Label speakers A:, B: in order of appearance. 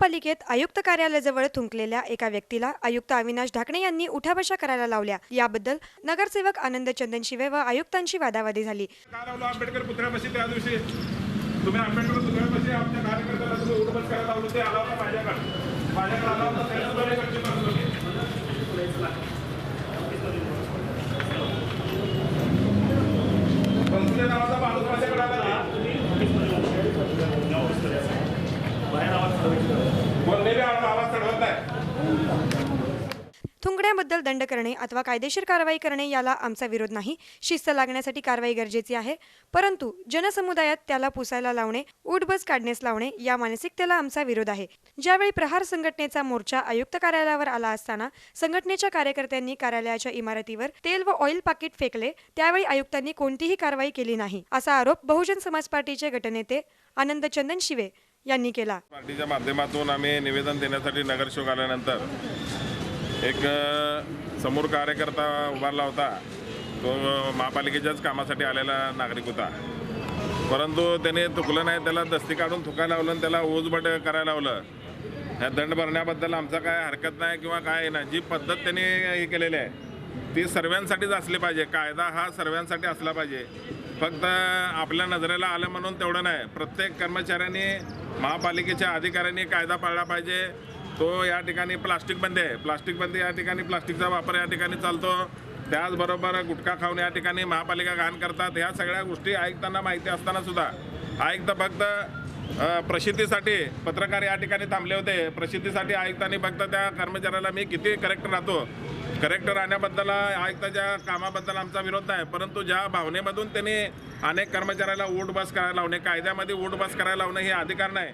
A: महापालिकेत आयुक्त कार्यालयाजवळ थुंकलेल्या एका व्यक्तीला आयुक्त अविनाश ढाकणे यांनी उठाबशा करायला लावल्या. याबद्दल नगरसेवक आनंद चंदन शिवे व आयुक्तांशी वादावादी झाली.
B: आंबेडकर पुतळ्यापाशी त्या दिवशी तुम्ही आंबेडकर पुतळ्यापाशी आमच्या कार्यकर्त्याला तुम्ही उठबस करायला लावलं ते आला होता माझ्याकडे. माझ्याकडे आला होता त्याला तुम्ही इकडची बाजू होती. पंचुले नावाचा माणूस माझ्याकडे आला थुंगड्याबद्दल
A: थुंकण्याबद्दल दंड करणे अथवा कायदेशीर कारवाई करणे याला आमचा विरोध नाही. शिस्त लागण्यासाठी कारवाई गरजेची आहे. परंतु जनसमुदायात त्याला पुसायला लावणे उठबस काढण्यास लावणे या मानसिकतेला आमचा विरोध आहे. ज्यावेळी प्रहार संघटनेचा मोर्चा आयुक्त कार्यालयावर आला असताना संघटनेच्या कार्यकर्त्यांनी कार्यालयाच्या इमारतीवर तेल व ऑइल पाकिट फेकले त्यावेळी आयुक्तांनी कोणतीही कारवाई केली नाही असा आरोप बहुजन समाज पार्टीचे गटनेते आनंद चंदन शिवे यांनी केला.
B: पार्टीच्या माध्यमातून आम्ही निवेदन देण्यासाठी नगरसेवक आल्यानंतर एक समोर कार्यकर्ता उभारला होता. तो महापालिकेच्याच कामासाठी आलेला नागरिक होता. परंतु त्याने थुकलं नाही त्याला दस्ती काढून थुकायला लावलं आणि त्याला ओजबट करायला लावलं. ह्या दंड भरण्याबद्दल आमचा काय हरकत नाही किंवा काय ना जी पद्धत त्यांनी हे केलेली आहे ती सर्वांसाठीच असली पाहिजे. कायदा हा सर्वांसाठी असला पाहिजे. फक्त आपल्या नजरेला आलं म्हणून तेवढं नाही. प्रत्येक कर्मचाऱ्यांनी महापालिकेच्या अधिकाऱ्यांनी कायदा पाळला पाहिजे. तो या ठिकाणी प्लास्टिक बंदी आहे. प्लास्टिक बंदी या ठिकाणी प्लास्टिकचा वापर या ठिकाणी चालतो. त्याचबरोबर गुटखा खाऊन या ठिकाणी महापालिका घाण करतात. ह्या सगळ्या गोष्टी ऐकताना माहिती असताना सुद्धा. आयुक्त फक्त प्रसिद्धीसाठी पत्रकार या ठिकाणी थांबले होते. प्रसिद्धीसाठी आयुक्तांनी फक्त त्या कर्मचाऱ्याला मी किती करेक्ट राहतो? करेक्ट आणण्याबद्दल आयुक्ताच्या कामाबद्दल आमचा विरोध नाही परंतु ज्या भावनेमधून त्यांनी अनेक कर्मचाऱ्याला उठ बस करायला लावणे कायद्यामध्ये उठ बस करायला लावणे हे अधिकार नाही.